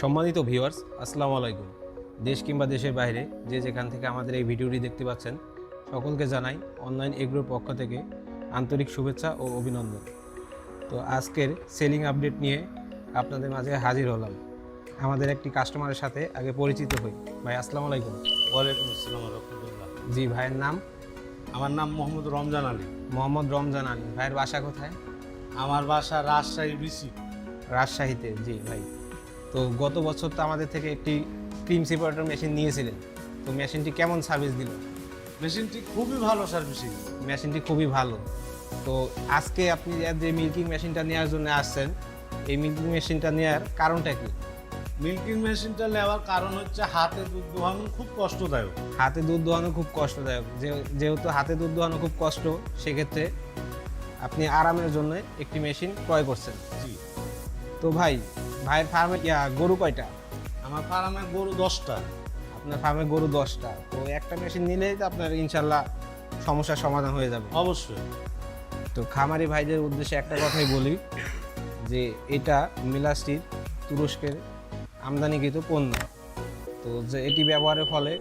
সম্মানিত ভিউয়ার্স আসসালামু আলাইকুম। দেশ কিংবা দেশের বাইরে যে যেখান থেকে আমাদের এই ভিডিওটি দেখতে পাচ্ছেন সকলকে জানাই অনলাইন এগ্রোর পক্ষ থেকে আন্তরিক শুভেচ্ছা ও অভিনন্দন। তো আজকের সেলিং আপডেট নিয়ে আপনাদের মাঝে হাজির হলাম। আমাদের একটি কাস্টমারের সাথে আগে পরিচিত হই। ভাই আসসালামু আলাইকুম। ওয়ালাইকুম আসসালাম রহমতুল্লাহ। জি ভাইয়ের নাম? আমার নাম মোহাম্মদ রমজান আলী। মোহাম্মদ রমজান আলী। ভাইয়ের বাসা কোথায়? আমার বাসা রাজশাহী বিসি। রাজশাহীতে জি ভাই। তো গত বছর তো আমাদের থেকে একটি ক্রিম সেপারেটর মেশিন নিয়েছিলেন। তো মেশিনটি কেমন সার্ভিস দিল? মেশিনটি খুবই ভালো সার্ভিসিং মেশিনটি খুবই ভালো। তো আজকে আপনি যে মিল্কিং মেশিনটা নেওয়ার জন্য আসছেন এই মিল্কিং মেশিনটা নেওয়ার কারণটা কি? মিল্কিং মেশিনটা নেওয়ার কারণ হচ্ছে হাতে দুধ দোহানো খুব কষ্টদায়ক। হাতে দুধ দোয়ানো খুব কষ্টদায়ক। যেহেতু হাতে দুধ দোয়ানো খুব কষ্ট সেক্ষেত্রে আপনি আরামের জন্য একটি মেশিন ক্রয় করছেন। জি। তো ভাই ভাইয়ের ফার্মে গরু কয়টা? আমার ফার্মে গরু দশটা। আপনার ফার্মে গরু দশটা। তো একটা মেশিন নিলেই তো আপনার ইনশাল্লাহ সমস্যার সমাধান হয়ে যাবে। অবশ্যই। তো খামারি ভাইদের উদ্দেশ্যে একটা কথাই বলি যে এটা মিলাস্টির তুরস্কের আমদানিকৃত পণ্য। তো যে এটি ব্যবহারের ফলে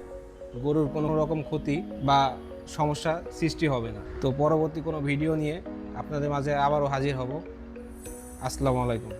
গরুর কোনো রকম ক্ষতি বা সমস্যা সৃষ্টি হবে না। তো পরবর্তী কোনো ভিডিও নিয়ে আপনাদের মাঝে আবারও হাজির হব। আসসালামু আলাইকুম।